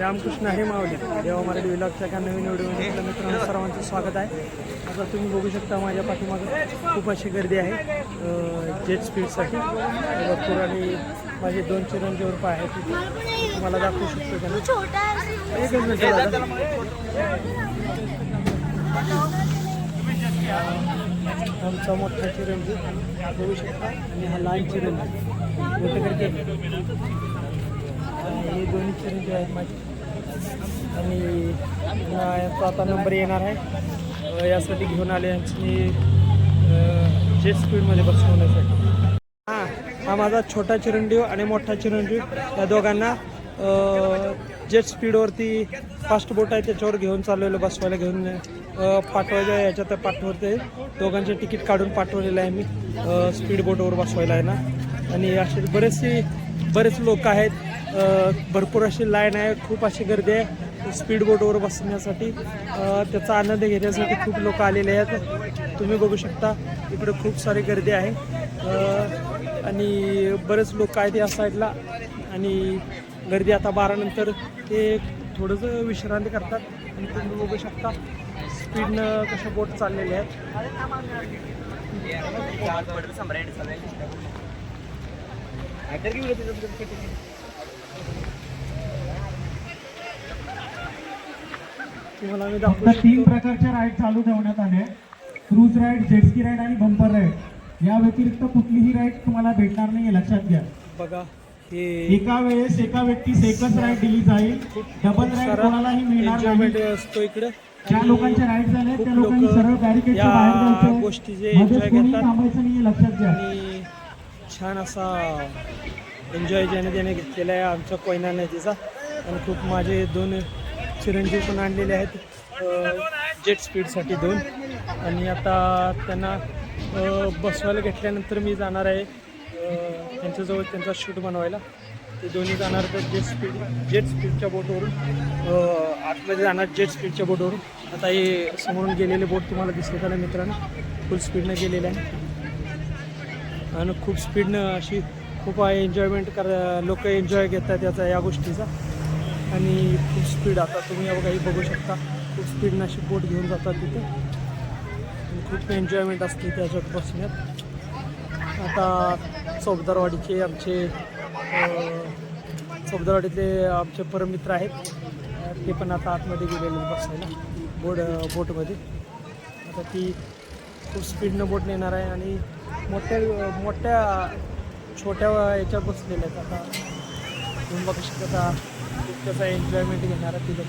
रामकृष्ण हरी माऊली देवा मराठी विलॉगच्या एका नवीन व्हिडिओमध्ये आपल्या मित्रांनो सर्वांचं स्वागत आहे. आता तुम्ही बघू शकता माझ्या पाठीमागं खूप अशी गर्दी आहे जेट स्पीडसाठी भरपूर आणि माझे दोन चिरंजीवर पाय आहेत तिथे. तुम्हाला दाखवू शकतो त्यांना एकच मिनिट आमचा मोठा चिरंजीव. बघू शकता. आणि हा लहान चिरंजीव. मोठं करके हे दोन्ही चिरंजीव आहेत माझे. आणि यांचा आता नंबर येणार आहे. यासाठी घेऊन आले यांची जेट स्पीडमध्ये बसवण्यासाठी. हां हा माझा छोटा चिरंजीव आणि मोठा चिरंजीव या दोघांना जेट स्पीडवरती फास्ट बोट आहे त्याच्यावर घेऊन चाललेलं बसवायला घेऊन पाठवायचं आहे याच्यात पाठवते. दोघांचे तिकीट काढून पाठवलेलं आहे मी स्पीड बोटवर बसवायला आहे ना. आणि असे बरेचसे बरेच लोक आहेत. भरपूर अशी लाईन आहे. खूप अशी गर्दी आहे. स्पीड बोटवर बसण्यासाठी त्याचा आनंद घेण्यासाठी खूप लोक आलेले आहेत. तुम्ही बघू शकता इकडे खूप सारी गर्दी आहे. आणि बरेच लोक आहेत या साईडला आणि गर्दी आता बारा नंतर ते थोडंसं विश्रांती करतात. आणि तुम्ही बघू शकता स्पीडनं कशा बोट चाललेले आहेत. तीन प्रकारच्या राईड चालू ठेवण्यात आले cruise ride jet ski ride आणि बंपर राईड या व्यतिरिक्त कुठलीही राईड तुम्हाला भेटणार नाही लक्षात घ्या. बघा हे एका वेळेस एका व्यक्तीस एकच राईड दिली जाईल. डबल राईड कोणालाही मिळणार नाही. असतो इकडे. ज्या लोकांच्या राईड झाले खूप त्या लोकांनी लोकं सरळ बॅरिकेडच्या बाहेर जायचं. मध्ये कोणी. थांबायचं नाही लक्षात घ्या. छान असा एन्जॉय ज्याने त्याने घेतलेला आहे आमच्या कोयना नदीचा. आणि खूप माझे दोन चिरंजीव पण आणलेले आहेत जेट स्पीडसाठी दोन. आणि आता त्यांना बसवायला घेतल्यानंतर मी जाणार आहे त्यांच्याजवळ त्यांचा शूट बनवायला. ते दोन्ही जाणार तर जेट स्पीड जेट स्पीडच्या बोटवरून आतमध्ये जाणार जेट स्पीडच्या बोटवरून आता हे समोरून गेलेले बोट तुम्हाला दिसले त्याला मित्रांनो? फुल स्पीडनं गेलेले आहे आणि खूप स्पीडनं अशी खूप एन्जॉयमेंट कर लोक एन्जॉय घेतात याचा या गोष्टीचा. आणि खूप स्पीड आता तुम्ही या बघू शकता. खूप स्पीडनं अशी बोट घेऊन जातात तिथे. आणि खूप एन्जॉयमेंट असते त्याच्यात बसण्यात आता चौबदारवाडीचे आमचे चौबदारवाडीतले आमचे परमित्र आहेत. ते पण आता आतमध्ये गेलेले बसायला बोट बोटमध्ये आता ती खूप स्पीडनं बोट नेणार आहे आणि मोठ्या मोठ्या छोट्या याच्या बसलेल्या आहेत. आता तुम्ही बघू कसा एन्जॉयमेंट घेणार आहे ती लोक.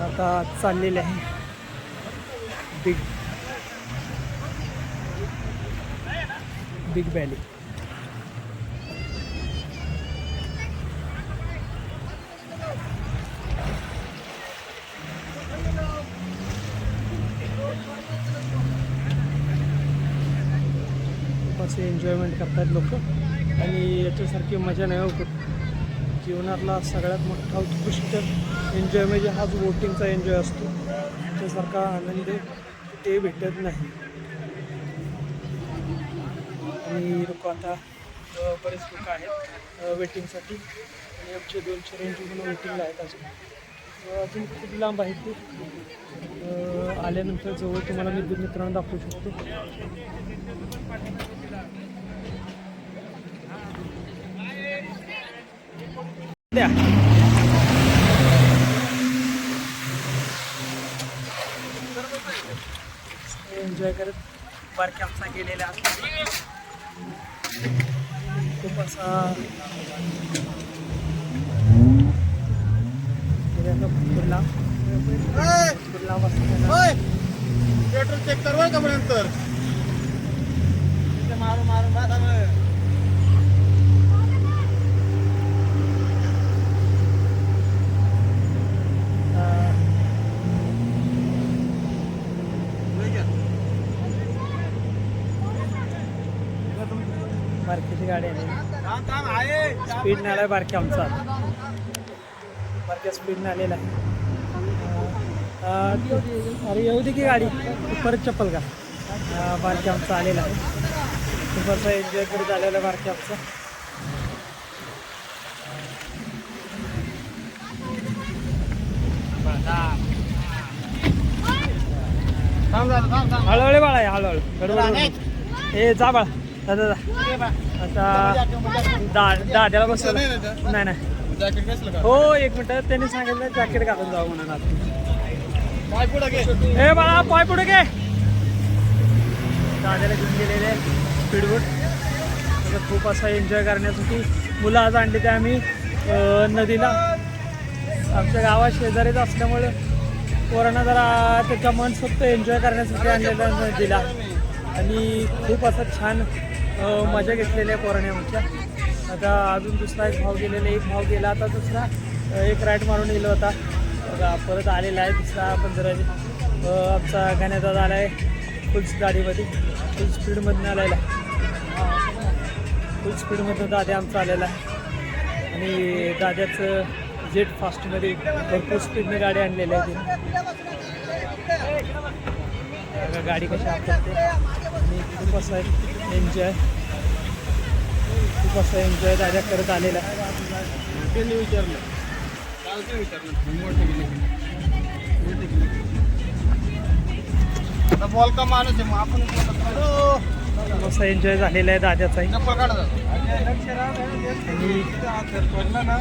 आता चाललेले आहे. बिग बिग व्हॅली असे एन्जॉयमेंट करतात लोक. आणि याच्यासारखी मजा नाही होत जीवनातला सगळ्यात मोठा उत्कृष्ट एन्जॉय म्हणजे हाच बोटिंगचा एन्जॉय असतो. त्याच्यासारखा आनंद ते भेटत नाही. आणि लोक आता बरेच लोक आहेत वेटिंगसाठी आणि आमचे दोनशे रेंज म्हणून वेटिंगला आहेत अजून. अजून खूप लांब आहेत ते? आल्यानंतर जवळ तुम्हाला मी मित्रांनो दाखवू शकतो. द्या. एन्जॉय करत. बारक्या आमचा गेलेला. खूप असा असताना पेट्रोल चेक करवा का नंतर मारून मारून बसा बारकीची गाडी आहे. स्पीड नाला बारकी आमचा. बारक्या स्पीडने आलेला आहे. अरे येऊ दे की गाडी. परत चप्पल का बारकी आमचा आलेला आहे. दुपारचा एन्जॉय करत आलेला बारकी आमचा. हळूहळू बाळा आहे हळूहळू. ए जा बाळा. दादा जा आता दा दाद्याला बसवलं. नाही नाही. हो एक मिनटं. त्यांनी सांगितलं जॅकेट घालून जाऊ म्हणून आता. ए बाळा पाय पुढे घे. दादाला घेऊन गेलेले स्पीडबोट खूप असा एन्जॉय करण्यासाठी मुलं आज आणली ते आम्ही नदीला. आमच्या गावात शेजारीच असल्यामुळे पोरांना जरा त्याचा मनसोक्त एन्जॉय करण्यासाठी आणलेला नदीला. आणि खूप असं छान मजा घेतलेली आहे पोराने आमच्या. आता अजून दुसरा एक भाव गेलेला एक भाव गेला आता दुसरा एक राईड मारून गेला होता बघा परत आलेला आहे दुसरा पंधरा आमचा गाण्याचा आला आहे फुल गाडीमध्ये फुल स्पीडमधनं आलेला फुल स्पीडमधनं दाद्या आमचा आलेला आहे. आणि दाद्याचं जेट फास्टमध्ये भरपूर स्पीडने गाडी आणलेली आहे गाडी कशी आपटते. आणि खूप असं एन्जॉय खूप असं एन्जॉय दादा करत आलेला आहे. त्यांनी विचारलं. बॉल का माणूस आहे मग आपण असा एन्जॉय झालेला आहे आणि ना